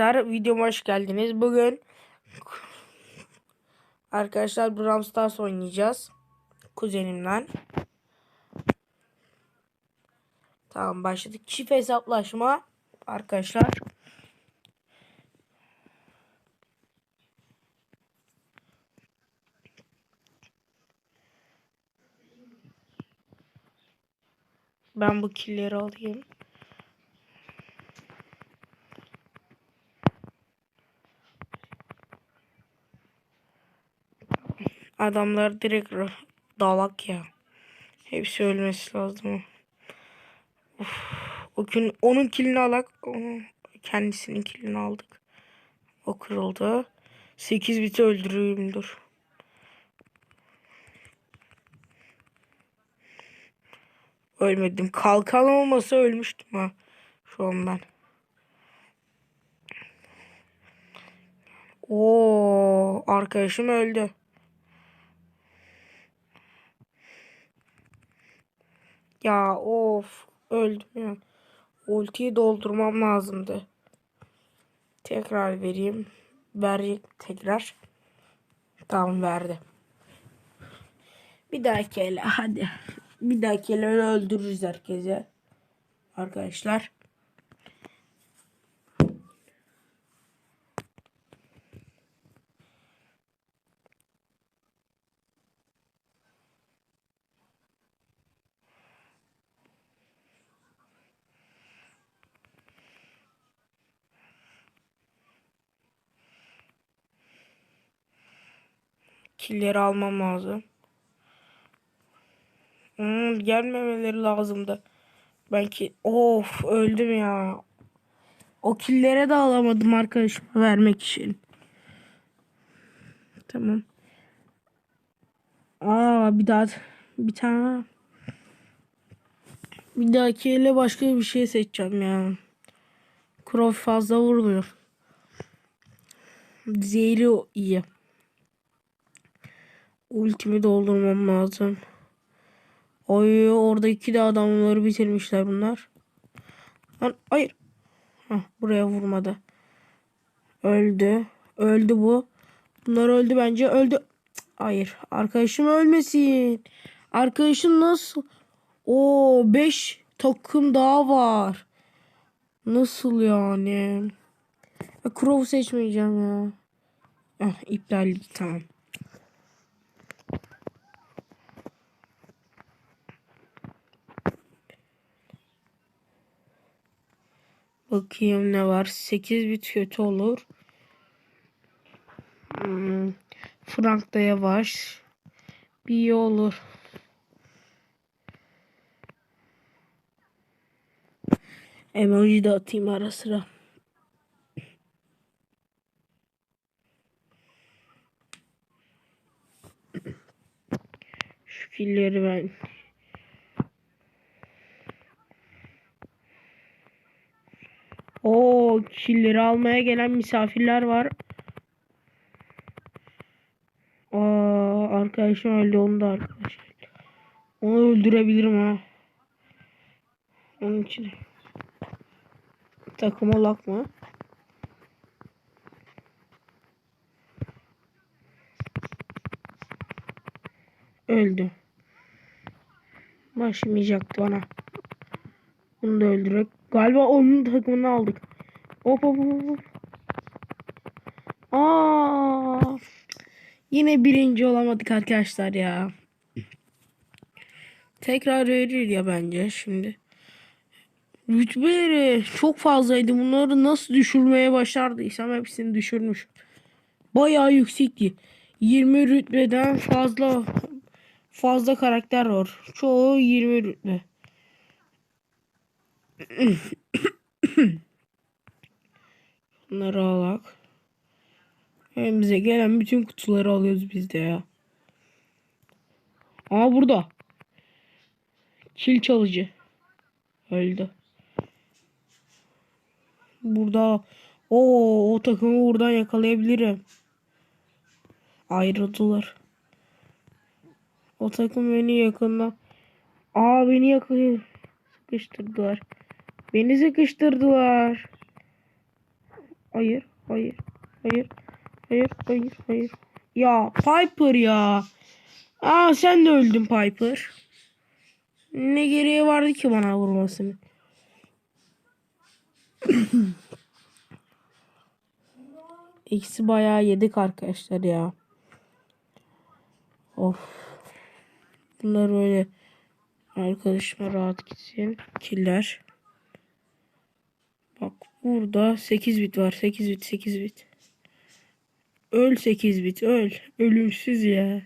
arkadaşlar videoma hoş geldiniz. Bugün arkadaşlar Brawl Stars oynayacağız. Kuzenimle. Tamam başladık. Çift hesaplaşma arkadaşlar. Ben bu killeri alayım. Adamlar direkt dalak ya. Hepsi ölmesi lazım. Uf. O gün onun kilini alak. Kendisinin kilini aldık. O kırıldı. 8 biti öldüreyim dur. Ölmedim. Kalkan olmasa ölmüştüm ha. Şu an ben. Oo, arkadaşım öldü. Ya of öldüm ya. Ultiyi doldurmam lazımdı. Tekrar vereyim. Verecek tekrar. Tamam verdi. Bir dahaki ele hadi. Bir dahaki ele öldürürüz herkese. Arkadaşlar. Killeri almam lazım. Hmm, gelmemeleri lazımdı. Belki of öldüm ya. O killere de alamadım arkadaşıma vermek için. Tamam. Aa bir daha bir tane bir dahaki ele başka bir şey seçeceğim ya. Crow fazla vurmuyor. Zehri iyi. Ultimi doldurmam lazım. Oy orada iki de adamları bitirmişler bunlar. Lan hayır. Heh, buraya vurmadı. Öldü. Öldü bu. Bunlar öldü bence. Öldü. Hayır. Arkadaşım ölmesin. Arkadaşım nasıl? O 5 takım daha var. Nasıl yani? Ya, Crow seçmeyeceğim ya. Ah, iptal tamam. Bakayım ne var. 8 bit kötü olur. Hmm. Frank da yavaş. Bir iyi olur. Emoji de atayım ara sıra. Şu killeri ben O killeri almaya gelen misafirler var. Aa, arkadaşım öldü onu da arkadaşım. Onu öldürebilirim ha. Onun için. Takıma lak mı? Öldü. Başlamayacaktı bana. Bunu da öldürerek. Galiba onun takımını aldık. Hop. Aa, yine birinci olamadık arkadaşlar ya. Tekrar verir ya bence şimdi. Rütbeleri çok fazlaydı. Bunları nasıl düşürmeye başardıysam hepsini düşürmüş. Bayağı yüksekti. 20 rütbeden fazla fazla karakter var. Çoğu 20 rütbe. Bunları alak. Elimize gelen bütün kutuları alıyoruz biz de ya. Aa burada. Kil çalıcı. Öldü. Burada. o o takımı buradan yakalayabilirim. Ayrıldılar. O takım beni yakında. Aa beni yakıyor. Sıkıştırdılar. Beni sıkıştırdılar. Hayır. Hayır. Hayır. Hayır. Hayır. Hayır. Ya Piper ya. Aa sen de öldün Piper. Ne gereği vardı ki bana vurmasını? Eksi bayağı yedik arkadaşlar ya. Of. Bunlar böyle arkadaşıma rahat gitsin. Killer. Bak burada 8 bit var. 8 bit 8 bit. Öl 8 bit öl. Ölümsüz ya.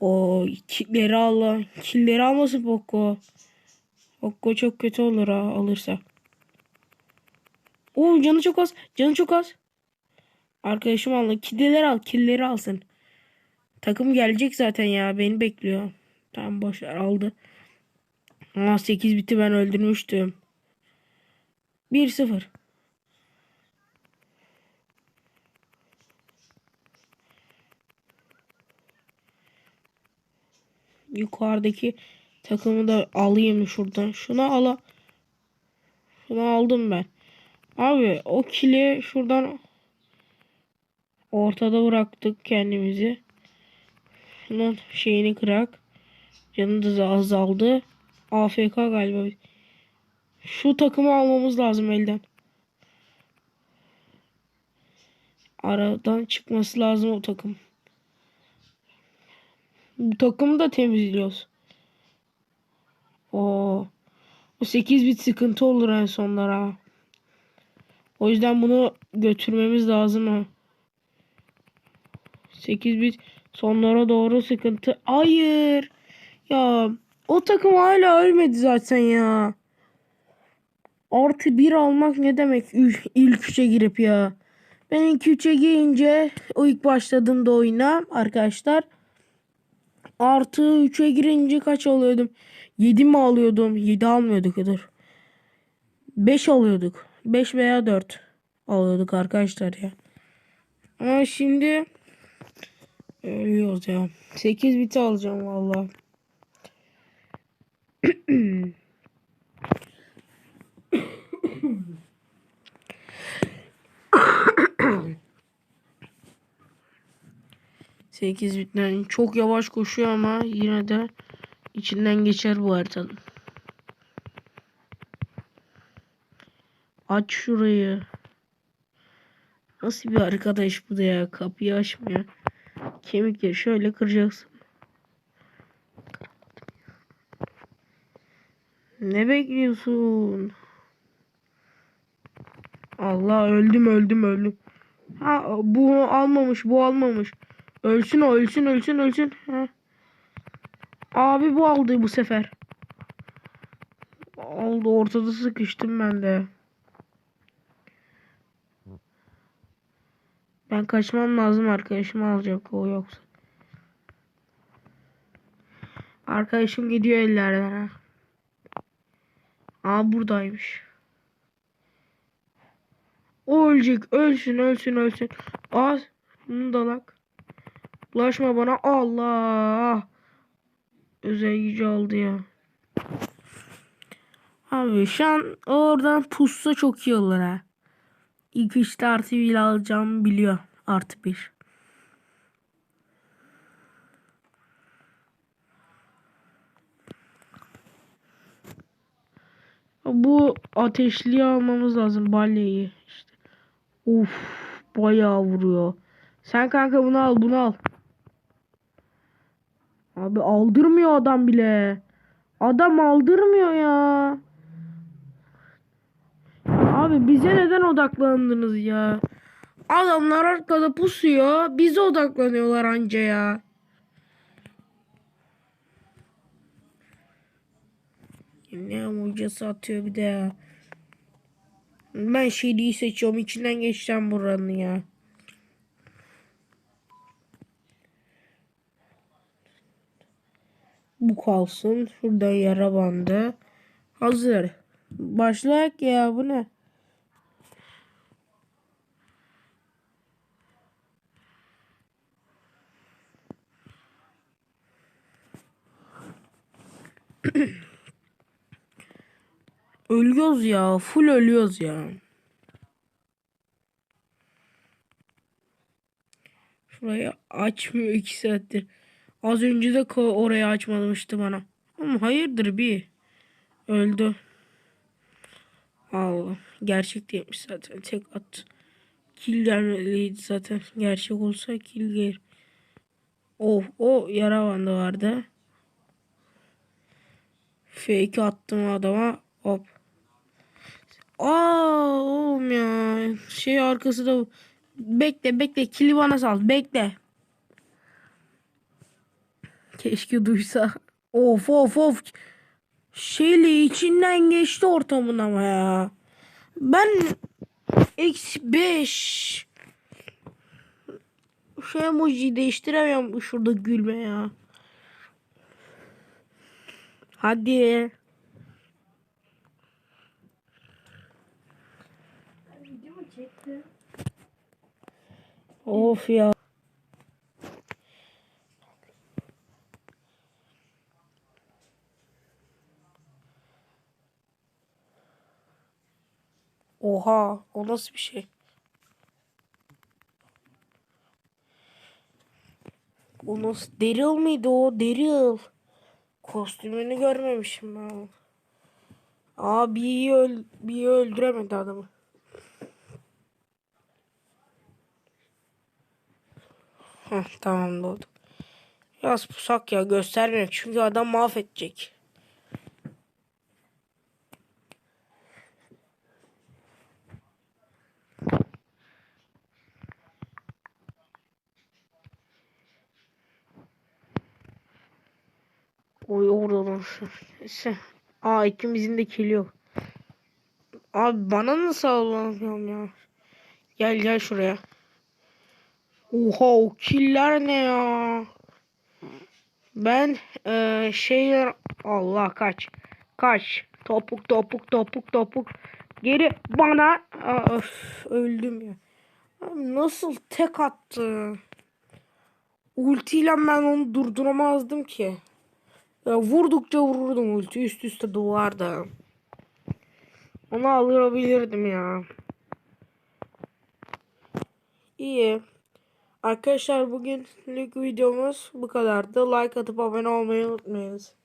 O killeri al. Killeri almasın Poco. Poco çok kötü olur ha alırsa. Oo canı çok az. Canı çok az. Arkadaşım aldı. Killeri al. Killeri alsın. Takım gelecek zaten ya. Beni bekliyor. Tamam boşver aldı. Aa 8 biti ben öldürmüştüm. 1-0. Yukarıdaki takımı da alayım şuradan. Şunu ala. Şunu aldım ben. Abi o kili şuradan ortada bıraktık kendimizi. Şunun şeyini kırak. Canı da azaldı. AFK galiba. Şu takımı almamız lazım elden. Aradan çıkması lazım o takım. Bu takımı da temizliyoruz. O o 8 bit sıkıntı olur en sonlara. O yüzden bunu götürmemiz lazım ha. 8 bit sonlara doğru sıkıntı. Hayır. Ya o takım hala ölmedi zaten ya. Artı bir almak ne demek ilk üçe girip ya. Ben ilk üçe girince o ilk başladığımda oyuna arkadaşlar. Artı üçe girince kaç alıyordum? Yedi mi alıyordum? Yedi almıyorduk dur. Beş alıyorduk. Beş veya dört alıyorduk arkadaşlar ya. Ama şimdi ölüyoruz ya. Sekiz biti alacağım vallahi. 8 bitten çok yavaş koşuyor ama yine de içinden geçer bu haritanın. Aç şurayı. Nasıl bir arkadaş bu da ya? Kapıyı açmıyor. Kemikleri şöyle kıracaksın. Ne bekliyorsun? Allah öldüm öldüm öldüm. Ha bu almamış bu almamış. Ölsün o ölsün ölsün ölsün. Ha. Abi bu aldı bu sefer. Aldı ortada sıkıştım ben de. Ben kaçmam lazım arkadaşım alacak o yoksa. Arkadaşım gidiyor ellerden ha. Aa buradaymış. O ölecek. Ölsün ölsün ölsün. Aa bunu dalak. Bulaşma bana. Allah. Özel gücü aldı ya. Abi şu an oradan pussa çok iyi olur ha. İlk işte artı bir alacağımı biliyor. Artı bir. Bu ateşliği almamız lazım. Balyeyi işte. Uf bayağı vuruyor. Sen kanka bunu al bunu al. Abi aldırmıyor adam bile. Adam aldırmıyor ya. Abi bize neden odaklandınız ya? Adamlar arkada pusuyor. Bize odaklanıyorlar anca ya. Ne amcası atıyor bir de ya. Ben şeyi seçiyorum. içinden geçeceğim buranın ya. Bu kalsın. Şurada yara bandı. Hazır. Başlayak ya bu ne? Ölüyoruz ya. Full ölüyoruz ya. Şurayı açmıyor iki saattir. Az önce de orayı açmamıştı bana. Ama hayırdır bir. Öldü. Allah. Gerçek değilmiş zaten. Tek at. Kill gelmeliydi zaten. Gerçek olsa kill gelir. Of o yara bandı vardı. Fake attım adama. Hop. Aa oğlum ya. Şey arkası da bekle bekle kili bana sal bekle. Keşke duysa. Of of of. Şeyle içinden geçti ortamın ama ya. Ben eksi 5 şu emojiyi değiştiremiyorum şurada gülme ya. Hadi. Of ya. Oha, o nasıl bir şey? O nasıl Daryl mıydı o? Daryl. Kostümünü görmemişim ben. Aa bir iyi öl bir öldüremedi adamı. Heh, tamam doğdu. Biraz pusak ya göstermiyor çünkü adam mahvedecek. Oy oradan. Neyse. Aa ikimizin de kili yok. Abi bana nasıl sallanıyorum ya? Gel gel şuraya. Oha o killer ne ya? Ben eee şeyler Allah kaç. Kaç. Topuk topuk topuk topuk. Geri bana Aa, öf, öldüm ya. Nasıl tek attı? Ultiyle ben onu durduramazdım ki. Ya vurdukça vururdum ulti üst üste duvarda. Onu alabilirdim ya. İyi. Arkadaşlar bugünlük videomuz bu kadardı. Like atıp abone olmayı unutmayınız.